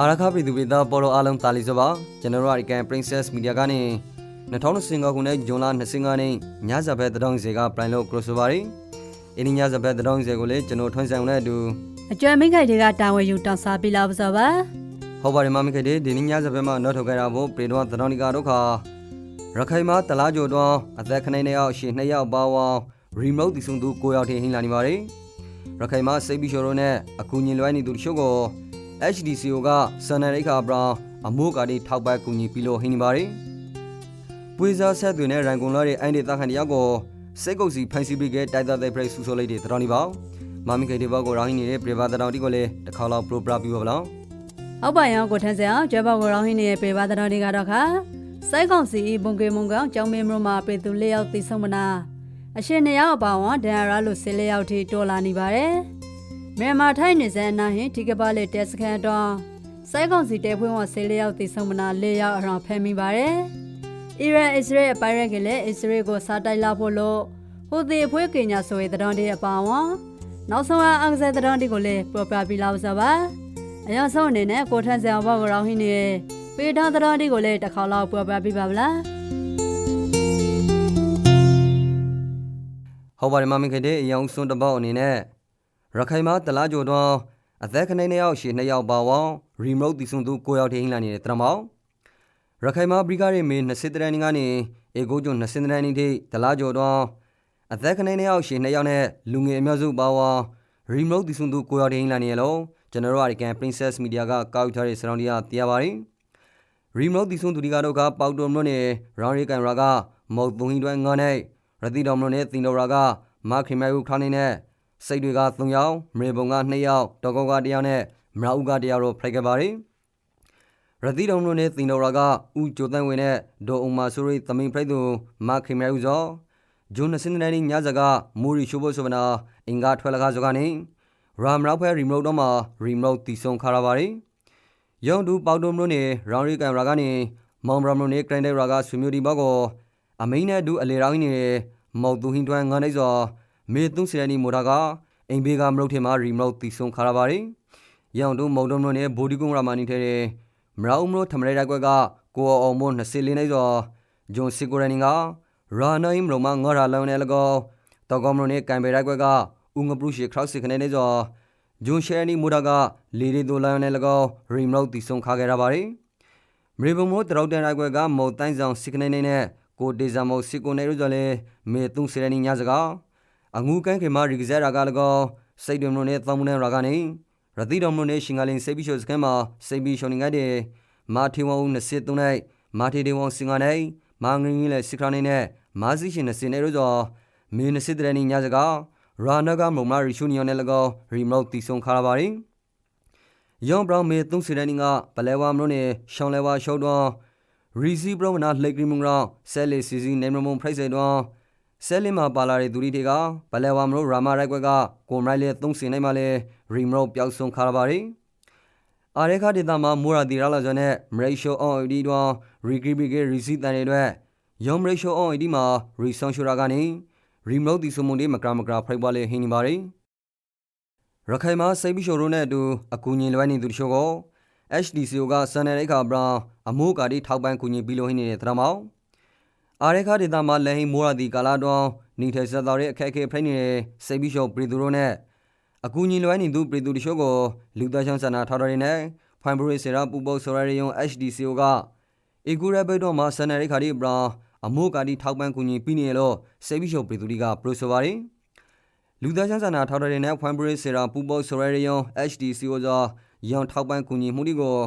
အာရခပြည်သူပြည်သားပေါ်တော်အားလုံးတာလီစပါကျွန်တော်တို့အကန် Princess Media ကနေ2025ခုနှစ်ဇွန်လ25နေ့ညစာဘက်တောင်းစီကပလိုင်လို့ crossover ရီအင်းညစာဘက်တောင်းစီကိုလည်းကျွန်တော်ထွန်းဆောင်နဲ့အတူအကျွမ်းမိခိုက်တွေကတာဝန်ယူတောင်းစားပြလာပါစေပါဟောပါတယ်မမခေတဲ့ဒီနေ့ညစာဘက်မှာနောက်ထုတ်ခဲ့တာဖို့ပြေတော့တောင်းဒီကတော့ခါရခိုင်မှာတလားကြိုတော့အသက်ခနေနှစ်ယောက်ရှင်နှစ်ယောက်ပါဝောင်း remote တီဆုံသူ9ယောက်ထင်ဟင်းလာနေပါတယ်ရခိုင်မှာစိတ်ပြီးရှိုးတော့နဲ့အကူညီလွှဲနေသူတချို့ကို HDCO ကစန်နရိခါဘရာအမိုးကာဒီထောက်ပံ့ကူညီပြီးလို့ဟင်းနေပါတယ်။ပွေစားဆက်တွေနဲ့ရန်ကုန်လာတဲ့အိုင်းဒေသခံတယောက်ကိုစိတ်ကုပ်စီဖန်စီပြီးကတိုက်သားတဲ့ပြိဆူဆိုလိုက်တဲ့တတော်နေပါ။မမီကေဒီဘောကိုရောင်းနေတဲ့ပြပါတတော်တီကိုလည်းတစ်ခါလောက်ပရိုပရာပြီးပါဗလားအောက်ပါရောင်ကိုထန်းစအောင်ကျွမ်းပေါကိုရောင်းဟင်းနေတဲ့ပေပါတော်တွေကတော့ခါစိုက်ကောင်စီဘုံကေမုံကောင်ကျောင်းမင်းမလို့မှာပေသူလေးယောက်သိဆုံးမနာအရှင်နှစ်ယောက်အပါဝန်ဒန်ရာလို့ဆေးလေးယောက်ထိတော်လာနေပါတယ် မြန်မာထိုင်းနေစံအနာဟင်ဒီကပါလေတက်စခန်တော့စိုက်ကောင်စီတဲဖွင့်ဝဆေးလေးယောက်သိဆုံးမနာလေးယောက်အရောင်ဖမ်းမိပါတယ်အီရန်အစ္စရေးအပိုင်ရက်ကလည်းအစ္စရေးကိုစားတိုက်လာဖို့လို့ဟိုဒီအဖွဲကညာဆိုတဲ့တော်တွေအပါဝန်နောက်ဆုံးအန်ကစားတော်တွေကိုလည်းပေါ်ပြပြလာကြပါအရင်ဆုံးအနေနဲ့ကိုထန်းစံဘောက်ရောင်းဟင်းနေပေတာတတော်ဒီကိုလည်းတစ်ခါလောက်ပြောပြပေးပါဗလား။ဟောပါတယ်မမီကေတဲ့အယောင်စွန်းတစ်ပေါက်အနေနဲ့ ရခိုင်မှာတလားကြိုတော့အသက်ခနေနှစ်ယောက်ရှင်နှစ်ယောက်ပါဝောင်း remote တီဆုံသူ9ယောက်ထင်ဟင်းလာနေတဲ့တရမောင်ရခိုင်မှာပရိကားရဲ့မေ20တရန်နီကနေအေကိုကျွန်း20တရန်နီထိဒလာကျော်တော့အသက်ခနေနှစ်ယောက်ရှင်နှစ်ယောက်နဲ့လူငယ်အများစုပါဝါ remote တီဆွန်သူကိုရောက်တင်းလာနေရလို့ကျွန်တော်တို့အကန် Princess Media ကကောက်ထားတဲ့စရောင်းဒီယာတရားပါတယ် remote တီဆွန်သူဒီကတော့ကပေါတုံမလို့နဲ့ round ရီကန်ရာကမောက်သုံးဟင်းတွဲငါနဲ့ရတိတော်မလို့နဲ့တင်တော်ရာကမခင်မဲဦးခါနေနဲ့ စိတ်တွေက3ယောက်မေဘုံက2ယောက်တောကောက1ယောက်နဲ့မရာဦးက1ယောက်တော့ဖိုက်ခဲ့ပါတယ်ရတိတော်တို့နဲ့တင်တော်ရာကဥကြိုတန်းဝင်တဲ့ဒေါ်အုံမာဆိုရီသမင်ဖရိုက်သူမခင်မဲဦးဇောဂျွန်း20နှစ်ညဇကမူရီရှိုးဖို့ဆိုမနာအင်္ဂါထွက်လကားဇကနေရာမရောက်ဖဲရီမိုတ်တော့မှာရီမိုတ်တီဆုံခါရပါရီယုံတူပေါတုံတို့နဲ့ရောင်ရီကင်မရာကနေမောင်ဘရမတို့နဲ့ဂရန်ဒဲရာကဆွေမျိုးဒီဘောက်ကိုအမိန်နဲ့ဒူအလေရောင်းနေမောက်သူဟင်းတွန်းငန်းနေစော မေသုံးစရနီမိုတာကအင်ဘေကမရုတ်ထေမှာရီမိုတ်တီဆုံခါရပါရီယောင်တူမုံတုံတို့နဲ့ဘိုဒီကုံရာမနီထဲတဲ့မရာဦးမလို့ထမရဲတိုက်ကွက်ကကိုအောင်မ24နေစောဂျွန်စီကိုရနီကရာနိုင်မလုံးမငေါ်ရာလောင်းနေလကောတောကောမလို့နေကန်ပေတိုက်ကွက်ကဥငပရုရှိခရောက်စခနေနေစောဂျွန်ရှယ်နီမူဒါကလီရီတိုလောင်းနေလကောရီမလို့တီဆုံခါခဲ့ရပါရီမရီဘမိုတရောက်တဲ့တိုက်ကွက်ကမော်တိုင်းဆောင်စခနေနေနဲ့ကိုဒေဇာမောစီကိုနေရကြလေမေတုံစရနီညာစက အငူကန်ခေမာရီကဇရာကလကောစိတ်တွင်မလို့နေသောင်းမနေရာကနေရတိတော်မလို့နေရှင်ကလင်းစေဘီရှိုစကန်မှာစေဘီရှိုနေငတ်တဲ့မာထီဝောင်း23နိုင်မာထီဒီဝောင်းစင်ကနိုင်မာငင်းကြီးလဲစခရနေနဲ့မာစီရှင်20နေရောဆိုမင်း20တရနေညစကရာနာကမုံမာရီရှူနီယိုနဲ့လကောရီမော့တီဆုံခါရပါရီယောင်ဘရောင်းမေ30တရနေကပလဲဝါမလို့နေရှောင်းလဲဝါရှောက်တော့ရီစီဘရောင်းနာလှိတ်ကရီမုံရောဆဲလီစီစီနေမမုံဖရိုက်စေတော့ ဆဲလီမှာပါလာတဲ့သူတွေကပလဲဝါမလို့ရာမာရိုက်ကွက်ကကိုမိုင်လေ30နိုင်မှလဲရီမရောပျောက်ဆုံးခါရပါရီအာရခဒေတာမှာမိုရာတီရာလာဇွန်နဲ့မရိရှိုအော်အီဒီတော့ရီဂရီဘီကေရီစီတန်တွေအတွက်ယောမရိရှိုအော်အီဒီမှာရီဆောင်ရှိုရာကနေရီမရောတီဆိုမွန်ဒီမကရာမကရာဖိုက်ပါလေဟင်းနေပါရီရခိုင်မှာစိတ်ပြီးရှိုရိုးနဲ့အတူအကူညီလွှဲနေသူတချို့ကို HDCO ကစန်နယ်ရိခါဘရာအမိုးကာဒီထောက်ပံ့ကူညီပြီးလို့ဟင်းနေတဲ့သရမောင် အာရခဒေတာမှာလဲဟင်းမိုရာတီကာလာတော့နေထိုင်စတော်ရဲ့အခက်အခဲဖိနေတဲ့စိတ်ပြီးရှိုပရီသူတို့နဲ့အကူညီလွှဲနေသူပြည်သူတချို့ကိုလူသားချင်းစာနာထောက်တော်ရင်းနဲ့ဖိုင်ဘရီစေရာပူပုတ်ဆိုရယုံ HDCO ကအီကူရဘတ်တော့မှာစနရိခါဒီဘရာအမိုးကာဒီထောက်ပံ့ကူညီပြီးနေလို့စေဘီရှုပ်ပြည်သူတွေကပရိုဆိုပါရီလူသားချင်းစာနာထောက်တော်ရင်းနဲ့ဖိုင်ဘရီစေရာပူပုတ်ဆိုရယုံ HDCO ကရောင်ထောက်ပံ့ကူညီမှုတွေကို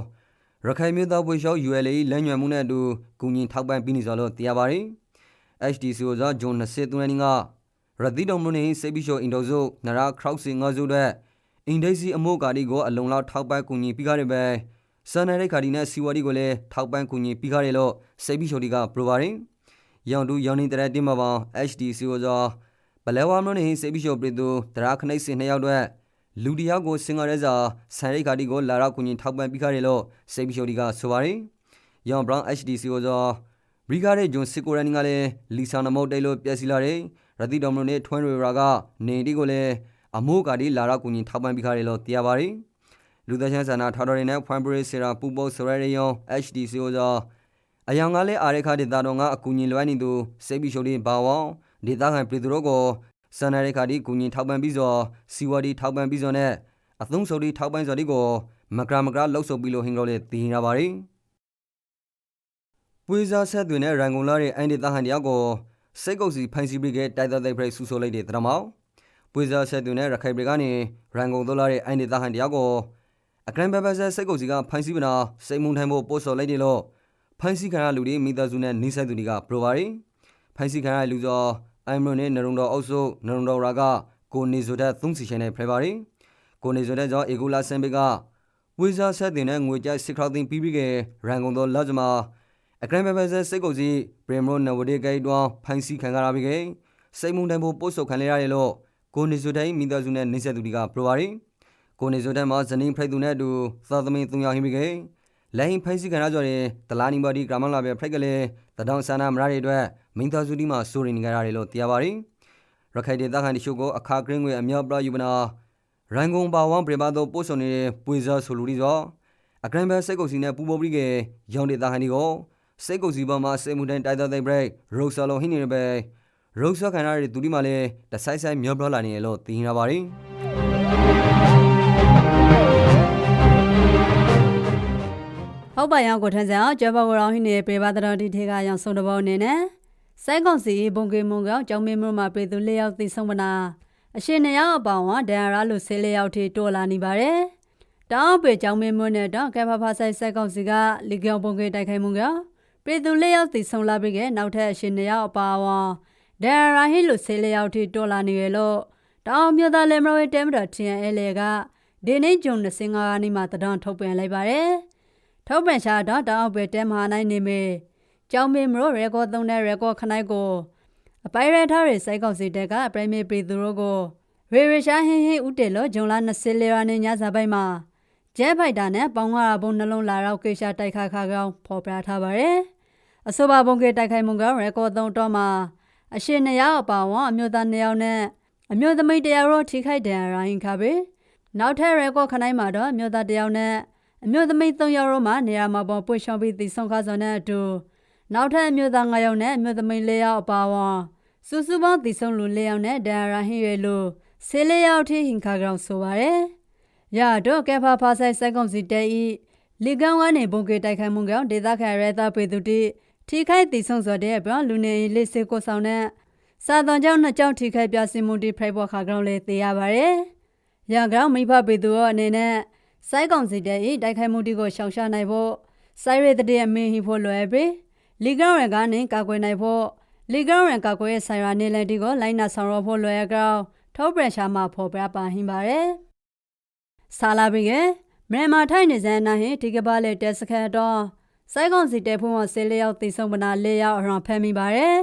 ရခိုင်မြို့သားပွေရှောက် ULA လမ်းညွှန်မှုနဲ့အတူကူညီထောက်ပံ့ပြီးနေကြလို့တရားပါရီ HDCO ကဂျွန်23ရက်နေ့ကရတိတော်မလို့နေစေဘီရှိုအင်ဒိုဇိုနရာခရောက်စင်ငါဇိုတဲ့အင်ဒိစီအမိုးကာဒီကိုအလုံလောက်ထောက်ပံ့ကူညီပြီးကြတယ်ပဲစန်နရိတ်ခါဒီနဲ့စီဝါဒီကိုလည်းထောက်ပံ့ကူညီပြီးကြတယ်လို့စေဘီရှိုဒီကပရိုပါရင်ရောင်တူရောင်နေတဲ့တင်မပေါင်း HDC ကိုသောဘလဲဝါမလို့နေစေဘီရှိုပြည်သူတရာခနိတ်စင်နှစ်ယောက်အတွက် လူတယောက်ကိုစင်ကားရဲစာဆန်ရိတ်ခါဒီကိုလာရောက်ကူညီထောက်ပံ့ပြီးကြတယ်လို့စေဘီရှိုဒီကဆိုပါရင်ရောင်ဘရောင်း HDC ကိုသောရီဂါရဲ့ဂျွန်စစ်ကိုရန်ကလည်းလီဆာနမုတ်တိတ်လို့ပြက်စီလာတယ်ရတိတော်မလို့နဲ့ထွန်းရီရာကနေဒီကိုလည်းအမိုးကာဒီလာရောက်ကူညီထောက်ပံ့ပြီးခါတယ်လို့တရားပါရီလူသက်ချင်းဆန္ဒထော်တော်ရင်းနဲ့ဖွမ်ပရီစီရာပူပုတ်ဆိုရရယုံ HDCO ကြောအယောင်ကလေးအာရခဒေတာတော်ကအကူညီလွှဲနေသူစေဘီရှိုလီဘာဝောဒေတာခံပြည်သူတို့ကို စန္ဒရခဒီကူညီထောက်ပံ့ပြီးစောစီဝါဒီထောက်ပံ့ပြီးစောနဲ့အသုံးဆိုဒီထောက်ပံ့စောဒီကိုမကရမကရလှုပ်ဆုပ်ပြီးလို့ဟင်ကြောလေတည်နေတာပါရီပွေးစားဆက်တွင်နဲ့ရန်ကုန်လာတဲ့အိုင်ဒေတာဟန်တယောက်ကိုစိတ်ကုပ်စီဖိုင်စီပရိကတိုက်တော်တဲ့ပြိဆူဆိုလိုက်တဲ့တရမောင်ပွေးစားဆက်တွင်နဲ့ရခိုင်ပြည်ကနေရန်ကုန်သို့လာတဲ့အိုင်ဒေတာဟန်တယောက်ကိုအကရန်ဘဘဆက်စိတ်ကုပ်စီကဖိုင်စီပနာစိတ်မုန်ထိုင်ဖို့ပို့စော်လိုက်တယ်လို့ဖိုင်စီခံရလူတွေမိသားစုနဲ့နှိစက်သူတွေကပရိုပါရီဖိုင်စီခံရလူသော အိုင်မရွန်နဲ့နရုံတော်အုပ်စုနရုံတော်ရာကကိုနေဆိုတဲ့သုံးစီချင်းနဲ့ဖရပါရီကိုနေဆိုတဲ့ကြောင့်အေဂူလာဆန်ဘေကဝေဇာဆက်တင်တဲ့ငွေကြိုက်စစ်ခေါတင်ပြီးပြီးကရန်ကုန်သောလက်ဇမာအကရန်ဘဘဆက်စိတ်ကုပ်စီပရမရိုနဝဒေဂိတ်တွန်ဖိုင်စီခံရတာပြီးကစိတ်မုန်တိုင်ဖို့ပို့စော်ခံရရတယ်လို့ကိုနေဆိုတဲ့မိသားစုနဲ့နှိစက်သူတွေကပရိုပါရီကိုနေဆိုတဲ့မှာဇနီးဖရိုက်သူနဲ့အတူသာသမီသုံးယောက်ဟင်းပြီး ခဲ့လိုင်းဖိုင်စီကန်ရကြော်ရင်တလားနီဘာဒီဂရမန်လာပဲဖရိုက်ကလေးတဒေါင်ဆန္ဒမရတဲ့အတွက်မိသားစုဒီမှာစိုးရင်နေကြရတယ်လို့သိရပါတယ်ရခိုင်ဒေသခံတချို့ကိုအခါကရင်းငွေအမြောက်ပြယူပနာရန်ကုန်ပါဝမ်ပရိပါတော့ပို့ဆောင်နေတဲ့ပွေဇာဆိုလူဒီဆိုအကရန်ဘဲစိတ်ကုတ်စီနဲ့ပူပေါ်ပြီးကရောင်ဒေသခံဒီကိုစိတ်ကုတ်စီပေါ်မှာစိတ်မှုတိုင်းတိုက်တဲ့ဘရိတ်ရိုဆာလိုဟင်းနေပဲရိုဆာခံရတဲ့သူဒီမှာလည်းတဆိုင်ဆိုင်မြောက်ပြလာနေလို့သိနေပါပါတယ် ဟုတ်ပါရောကိုထန်းစံအောင်ကျဘကိုရောင်းဟင်းနေပေပါတော်ဒီထေကရောင်စုံတဘောအနေနဲ့စိုက်ကောင်စီဘုံကေမုံကောင်ကျောင်းမင်းမြို့မှာပေသူလေးယောက်သိဆုံးမနာအရှင်နှစ်ယောက်အပေါင်းဝဒန်ရာလို့ဆေးလေးယောက်ထိတော်လာနေပါတယ်တောင်းပေကျောင်းမင်းမြို့နဲ့တော့ကဲဖာဖာဆိုင်စိုက်ကောင်စီကလီကောင်ဘုံကေတိုက်ခိုက်မှုကပေသူလေးယောက်သိဆုံးလာပြီးကနောက်ထပ်အရှင်နှစ်ယောက်အပါဝဒန်ရာဟိလို့ဆေးလေးယောက်ထိတော်လာနေရလို့တောင်းမြို့သားလေမရိုတဲမတော် TNL ကဒီနေ့ဂျုံ25နေ့မှာတတော်ထုတ်ပြန်လိုက်ပါတယ် ထုတ်ပြန်ရှာတော့တောင်ပဲတဲမဟာနိုင်နေမေကျောင်းမင်းမလို့ရေကောသုံးတဲ့ရေကောခနိုင်ကိုအပိုင်ရထားရစိုက်ကောက်စီတက်ကပရိုင်မေပရီသူတို့ကိုရေရရှာဟင်းဟင်းဦးတယ်လို့ဂျုံလာ24ရက်နေ့ညစာပိုင်းမှာကျဲဖိုက်တာနဲ့ပေါင်းကားဘုံနှလုံးလာတော့ကေရှာတိုက်ခါခါကောင်ဖော်ပြထားပါတယ်အဆိုပါဘုံကေတိုက်ခိုက်မှုကရေကောသုံးတော့မှာအရှင်နှစ်ယောက်အပါဝအမျိုးသားနှစ်ယောက်နဲ့အမျိုးသမီးတစ်ယောက်တို့ထိခိုက်တယ်ရိုင်းခါပဲနောက်ထပ်ရေကောခနိုင်မှာတော့အမျိုးသားတစ်ယောက်နဲ့ အမျိုးသမီး၃ယောက်ရောမှနေရာမှာပေါ်ပွင့်ရှောင်းပြီးတည်ဆုံခါစောနဲ့အတူနောက်ထပ်အမျိုးသား9ယောက်နဲ့အမျိုးသမီး၄ယောက်အပါအဝင်စုစုပေါင်းတည်ဆုံလူ၄ယောက်နဲ့ဒန်ရာဟင်းရွယ်လို့ဆေး၄ယောက်ထိဟင်ခါကောင်ဆိုပါရယ်ရတော့ကဲဖာဖာဆိုင်စက်ကုံစီတဲဤလီကန်ဝါနေဘုံကေတိုက်ခိုင်မှုကောင်ဒေသခံရဲသားပေသူတိထိခိုက်တည်ဆုံစောတဲ့ပြောလူနေလေးစေကိုဆောင်နဲ့စာသွန်ကြောင့်နှစ်ကြောင့်ထိခိုက်ပြစီမှုတိဖိုက်ဘောခါကောင်လေးသိရပါရယ်ရကောင်မိဖပေသူရောအနေနဲ့ စိုက်ကောင်စီတဲ့ဤတိုက်ခိုက်မှုတိကိုရှောင်ရှားနိုင်ဖို့စိုက်ရတဲ့အမင်းဟိဖို့လွယ်ပြီလီကောင်ရကနေကာကွယ်နိုင်ဖို့လီကောင်ရကာကွယ်ရဲ့ဆိုင်ရာနေလည်းဒီကိုလိုင်းနာဆောင်ရဖို့လွယ်ကောင်ထောပရရှာမှာဖော်ပြပါဟင်ပါရယ်ဆာလာဘီကမြန်မာထိုင်းနေစံနာဟင်ဒီကပါလေတက်စခတ်တော့စိုက်ကောင်စီတဲ့ဖုံးဝဆေးလျောက်သိဆုံးမနာလေးယောက်အရောဖမ်းမိပါရယ်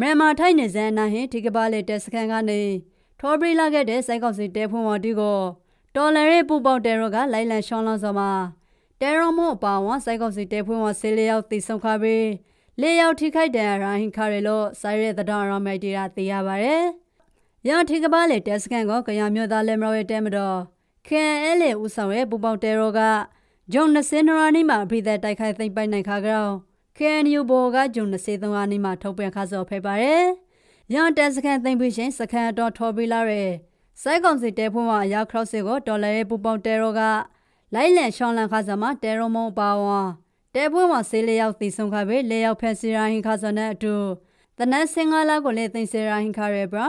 မြန်မာထိုင်းနေစံနာဟင်ဒီကပါလေတက်စခတ်ကနေထောပရီလာခဲ့တဲ့စိုက်ကောင်စီတဲ့ဖုံးဝဒီကို တော်လရဲပူပေါတဲရောကလိုက်လံရှောင်းလောင်းစောမှာတဲရောမို့အပါဝါစိုက်ကောက်စီတဲဖွင့်ဝဆေးလျောက်တည်ဆုံခါပြီးလေးယောက်ထိခိုက်တဲ့ရာဟင်ခါရလို့ဆိုင်ရဲတဲ့တော်ရောမိုက်တီရာသိရပါဗျ။ရန်ထိကပါလေတက်စကန်ကကရမျိုးသားလက်မရောရဲ့တဲမတော်ခင်အဲလေဦးဆောင်ရဲ့ပူပေါတဲရောကဂျုံ20နရာနီမှာအဖိသက်တိုက်ခိုက်သိမ့်ပိုက်နိုင်ခါကြောင်းခင်ယူဘောကဂျုံ23ရာနီမှာထုတ်ပြန်ခါစော်ဖဲပါရယ်။ရန်တက်စကန်သိမ့်ပြီးရှင်စကန်တော်ထော်ပြီးလာရဲ စိုက်ကောင်စီတဲဖွင့်မှာအရောက်ခရော့စစ်ကိုဒေါ်လာရဲ့ပူပေါတဲရောကလိုက်လံရှောင်းလန်ခါစမှာတဲရောမုံပါဝါတဲဖွင့်မှာဆေးလေးယောက်တည်ဆုံခါပဲလေးယောက်ဖက်စီရာဟင်ခါစနဲ့အတူတနက်စင်္ဂလာကိုလည်းသိစေရာဟင်ခါရဲဘရာ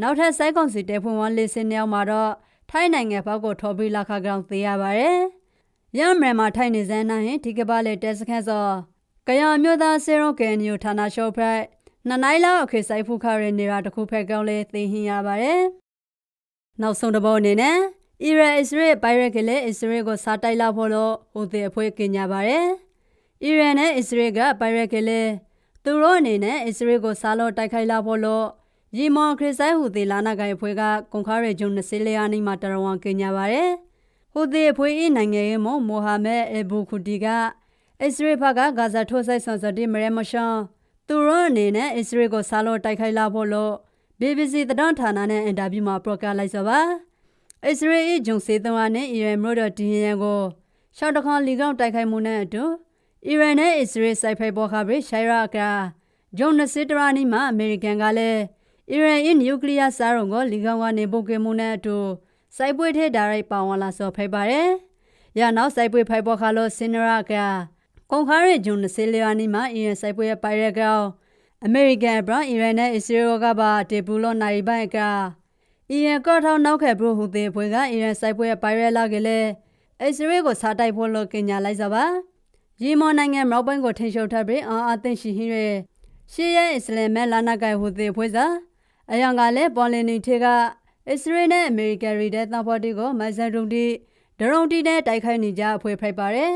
နောက်ထပ်စိုက်ကောင်စီတဲဖွင့်မှာလေးစင်းရောက်မှာတော့ထိုင်းနိုင်ငံဘက်ကိုထော်ပြီးလာခါကောင်သိရပါရဲ့ရမ်ရမှာထိုင်းနေစမ်းနာဟင်ဒီကပါလေတဲစခက်စောကရမျိုးသားစေရောကေနီယိုဌာနရှော့ဖက်နှစ်နိုင်လောက်အခေဆိုင်ဖူခါရဲနေတာတခုဖက်ကောင်းလဲသိဟင်ရပါတယ် နောက်ဆုံးတစ်ပုတ်အနေနဲ့အီရန်အစ္စရေးပိုင်ရက်ကလေးအစ္စရေးကိုစားတိုက်လာဖို့လို့ဟိုတဲ့အဖွဲ့ကညာပါတယ်။အီရန်နဲ့အစ္စရေးကပိုင်ရက်ကလေးသူတို့အနေနဲ့အစ္စရေးကိုစားလို့တိုက်ခိုက်လာဖို့လို့ရီမော်ခရစ်ဆိုင်ဟူသည်လာနာကိုင်အဖွဲ့ကကွန်ခါရဲဂျုံ20လျာနီမှာတရဝန်ကညာပါတယ်။ဟိုသည်အဖွဲ့၏နိုင်ငံရဲ့မောမိုဟာမက်အဘူခူတီကအစ္စရေးဘက်ကဂါဇာထိုးဆိုင်ဆန်စတီမရဲမရှန်သူတို့အနေနဲ့အစ္စရေးကိုစားလို့တိုက်ခိုက်လာဖို့လို့ BBC သတင်းဌာနနဲ့အင်တာဗျူးမှာပရိုကာလိုက်ဆိုပါအစ္စရေး၏ဂျုံစေးသွန်းအားနဲ့အီရန်မြို့တော်ဒီဟန်ကိုရှောက်တခေါလီကောင်တိုက်ခိုက်မှုနဲ့အတူအီရန်နဲ့အစ္စရေးစိုက်ဖိုက်ပေါ်ခါပြီးရှိုင်ရာကဂျုံနစစ်တရာနီမှာအမေရိကန်ကလည်းအီရန်၏နျူကလ িয়ার စားရုံကိုလီကောင်ကနေပုတ်ကမှုနဲ့အတူစိုက်ပွေထဲဒါရိုက်ပါဝင်လာစောဖိပါတယ်။ရနောက်စိုက်ပွေဖိုက်ပေါ်ခါလို့စင်နရာကကွန်ခါရဲဂျုံနစစ်လီယာနီမှာအီရန်စိုက်ပွေရဲ့ပိုင်ရက်ကောင် အမေရိကန်ဘရအီရန်နဲ့အစ္စရေးကပါတေပူလို့နိုင်ပိုင်ကအီရန်ကော့ထောင်းနောက်ခဲ့ဘရဟူသေးဘွေကအီရန်စိုက်ပွဲပိုင်ရဲလာကလေးအစ္စရေးကိုစားတိုက်ဖို့လို့ကင်ညာလိုက်စပါရီမော်နိုင်ငံမြောက်ပိုင်းကိုထိန်းချုပ်ထားပြီးအာအသင့်ရှိဟင်းရဲ့ရှေးရဲအစ္စလမ်မဲလာနာကိုင်ဟူသေးဘွေစာအယံကလည်းပေါ်လင်နီထေကအစ္စရေးနဲ့အမေရိကန်ရီတဲ့တပ်ဖွဲ့တွေကိုမိုင်ဆန်ရုံတီဒရုံတီနဲ့တိုက်ခိုက်နေကြအဖွဲ့ဖိုက်ပါတယ်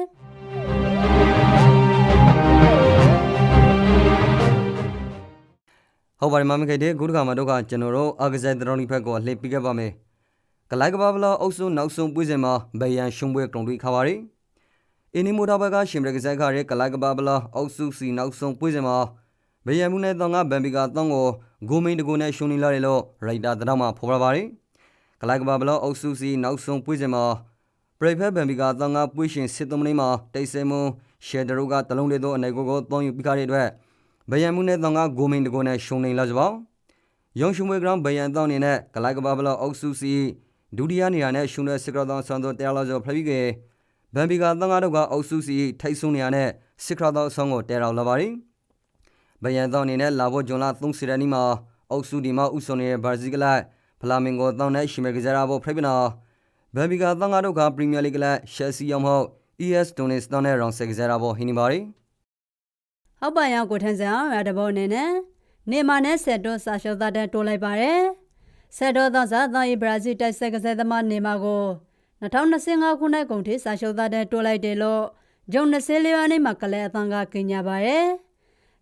ဟုတ်ပါတယ်မမခိတ်တဲ့ခုတစ်ခါမှာတော့ကကျွန်တော်တို့အာဂဇက်ဒရောနီဖက်ကိုအလှည့်ပေးခဲ့ပါမယ်ဂလိုက်ကဘာဘလာအုပ်စုနောက်ဆုံးပွဲစဉ်မှာဘယန်ရှုံးပွဲတုံတွေခါပါရီအင်းနီမိုတာဘကရှင်ဘရကစားခရဲဂလိုက်ကဘာဘလာအုပ်စုစီနောက်ဆုံးပွဲစဉ်မှာဘယန်မှုနဲ့တော့ငါဘန်ဘီကာတောင်းကိုဂိုမိန်တကူနဲ့ရှုံးနေလာတယ်လို့ရိုက်တာတတော်မှာဖော်ပြပါရီဂလိုက်ကဘာဘလာအုပ်စုစီနောက်ဆုံးပွဲစဉ်မှာပရိဖက်ဘန်ဘီကာတောင်းငါပွဲရှင်စစ်သုံးမိနစ်မှာတိတ်ဆဲမွန်ရှယ်ဒရိုကတလုံးလေးသောအနေကိုကိုတောင်းယူပြီးခါတဲ့အတွက် ဘယံမှုနဲ့တောင်ကဂိုမင်တကိုနဲ့ရှုံနေလာကြပါယုံရှုံမွေဂရမ်ဘယံတောင်းနေနဲ့ဂလိုက်ကဘာဘလော့အုပ်စုစီဒုတိယနေရာနဲ့ရှုံတဲ့စစ်ကရတောင်းဆန်သောတဲလာကျော်ဖပြီးကေဘန်ဘီကတန်ကားတို့ကအုပ်စုစီထိုက်ဆုံနေရနဲ့စစ်ကရတောင်းဆောင်ကိုတဲရောက်လာပါရီဘယံတောင်းနေနဲ့လာဖို့ဂျွန်လာ30ရက်နေ့မှာအုပ်စုဒီမှာဥဆုံနေတဲ့ဘာဇီကလိုက်ဖလာမင်ဂိုတောင်းနဲ့ရှီမဲကစားရဖို့ဖိပနာဘန်ဘီကတန်ကားတို့ကပရီးမီယာလိဂ်လိုက်ရှယ်ဆီရောက်ဟုတ် ES ဒိုနစ်တောင်းနဲ့ရောင်ဆက်ကစားရဖို့ဟင်းနေပါရီ ဟောက်ပန်ရောက်ကိုထန်းစံအောင်ရတဲ့ဘောအနေနဲ့နေမာနဲ့ဆက်တော့စာရှုပ်သားတဲ့တိုးလိုက်ပါတယ်ဆက်တော့သောစာသောဤဘရာဇီးတိုက်ဆက်ကစားသမားနေမာကို2025ခုနှစ်ကုန်ထိစာရှုပ်သားတဲ့တိုးလိုက်တယ်လို့ဂျုံ24ရက်နေ့မှာကလဲအသံကကင်ညာပါတယ်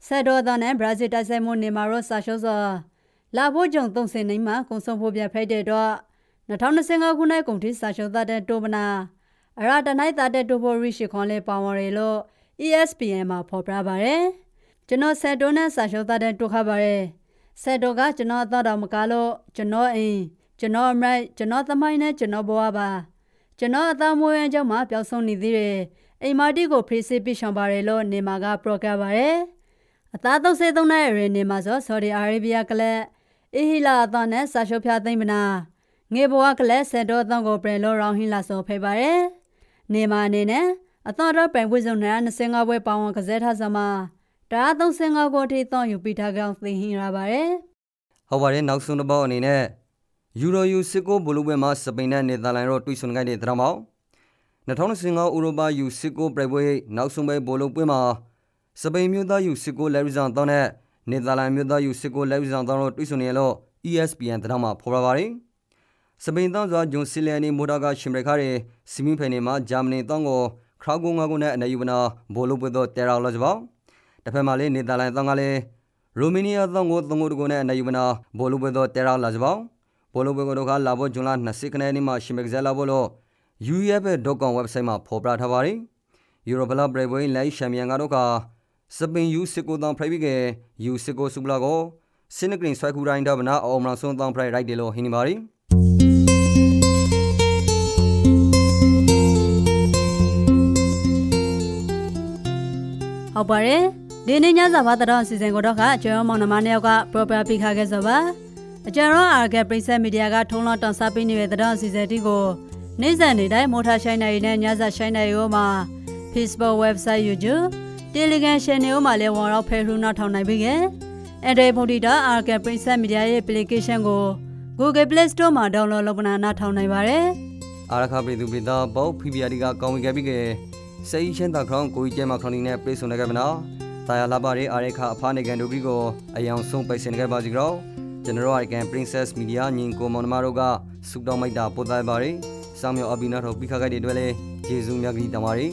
ဆက်တော့သောနဲ့ဘရာဇီးတိုက်ဆက်မှုနေမာရောစာရှုပ်စောလာဖို့ဂျုံ30နိုင်မှာကုံဆုံးဖို့ပြဖိုက်တဲ့တော့2025ခုနှစ်ကုန်ထိစာရှုပ်သားတဲ့တိုးမနာအရာတနိုင်သားတဲ့တိုးဖို့ရိရှိခွန်လေးပါဝင်ရလို့ ESPN မှာဖော်ပြပါရယ်ကျွန်တော်ဆက်တိုးနဲ့စာရှုပ်သားတဲ့တွေ့ခပါရယ်ဆက်တိုးကကျွန်တော်အတော့တော်မကားလို့ကျွန်တော်အိမ်ကျွန်တော်အမိုက်ကျွန်တော်သမိုင်းနဲ့ကျွန်တော်ဘဝပါကျွန်တော်အသားမွေးရန်ကြောင့်မှပျောက်ဆုံးနေသေးတယ်အိမ်မာတီကိုဖရီစစ်ပြရှောင်ပါတယ်လို့နေမာကပရိုကရပါရယ်အသားသုံးစေသုံးတဲ့ရင်းနေမှာဆိုဆော်ဒီအာရေဗျကလပ်အဟီလာအသားနဲ့စာရှုပ်ဖြာသိမ့်မနာငေဘဝကလပ်ဆက်တိုးအသားကိုပြင်လို့ရောင်းဟင်းလာဆိုဖေးပါရယ်နေမာအနေနဲ့ အသောရပိုင်ပွေစုံ925ဘွဲပေါင်းကစားထားစမှာတာ35ကိုထိတောင်းယူပြီးထားကြောင်းသိဟင်ရပါတယ်ဟုတ်ပါတယ်နောက်ဆုံးတစ်ပေါက်အနေနဲ့ယူရိုယူစစ်ကိုဘလူးပွဲမှာစပိန်နဲ့နယ်သာလန်တို့တွေ့ဆုံခဲ့တဲ့ဒရမောက်2025ဥရောပယူစစ်ကိုပြိုင်ပွဲနောက်ဆုံးပဲဘလူးပွဲမှာစပိန်မျိုးသားယူစစ်ကိုလက်ရီဇန်တောင်းနဲ့နယ်သာလန်မျိုးသားယူစစ်ကိုလက်ရီဇန်တောင်းတို့တွေ့ဆုံနေလို့ ESPN သတင်းမှာဖော်ပြပါတယ်စပိန်တောင်းစွာဂျွန်စီလီယန်နီမိုတာကရှင်ဘရခါရဲ့စီမီဖိုင်နယ်မှာဂျာမနီတောင်းကို ခရောက်ကုန်းငါကုန်းနဲ့အနေယူနာဘိုလိုပွဲတော့တဲရောက်လာကြပါတစ်ဖက်မှာလည်းနယ်သာလန်တောင်းကလည်းရိုမေးနီးယားတောင်းကိုသုံးကိုတကိုနဲ့အနေယူနာဘိုလိုပွဲတော့တဲရောက်လာကြပါဘိုလိုပွဲကတော့ကလာဖို့ဂျွန်လာ20ခနဲ့နေ့မှာရှင်မကစားလာဖို့လို့ UEF.com website မှာဖော်ပြထားပါတယ်ယူရိုပလာဘရေဘွေးလိုက်ချန်ပီယံကတော့ကစပင်ယူစစ်ကိုတောင်းဖရိုက်ပြီးကယူစစ်ကိုစုပလာကိုစင်နဂရင်ဆွဲခူတိုင်းတော့ဗနာအောင်မလာဆုံးတောင်းဖရိုက်ရိုက်တယ်လို့ဟင်းနေပါတယ် ဟုတ်ပါတယ်ဒီနေ့ညစာဘာတော်အစီအစဉ်ကိုတော့ကအကျော်မောင်နှမနှစ်ယောက်က proper ပြခခဲ့ဆိုပါအကျော်ရောအာဂက်ပရိဆက်မီဒီယာကထုံးလောတောင်စားပေးနေတဲ့တော်အစီအစဉ်တီကိုနေ့စဉ်နေ့တိုင်းမော်ထားရှိုင်းနိုင်နဲ့ညစာရှိုင်းနိုင်ရောမှာ Facebook website YouTube Telegram channel မှာလည်းဝန်တော့ဖဲထူးနောက်ထောင်နိုင်ပြီကဲအဲ့ဒီပုံတီတာအာဂက်ပရိဆက်မီဒီယာရဲ့ application ကို Google Play Store မှာ download လုပ်နာနာထောင်နိုင်ပါတယ်အာရခပြည်သူပြည်သားဘောဖီဗီယာဒီကကောင်းဝင်ခဲ့ပြီးက စိတ်ချင်းတခေါင်းကိုကြီးကျဲမှာခလုံးနဲ့ပြေဆုံနေခဲ့မနာတာယာလာပါရီအာရခအဖားနေကန်ဒိုဂရီကိုအယောင်ဆုံးပိတ်စင်ခဲ့ပါစီကြောကျွန်တော်အကန် Princess Media ညီကိုမောင်နှမတို့ကစုတောင်းမိုက်တာပို့သားပါရီစောင်းမြော်အဘိနာထောပြီးခါခဲ့တဲ့အတွက်လည်းကျေးဇူးများကြီးတင်ပါတယ်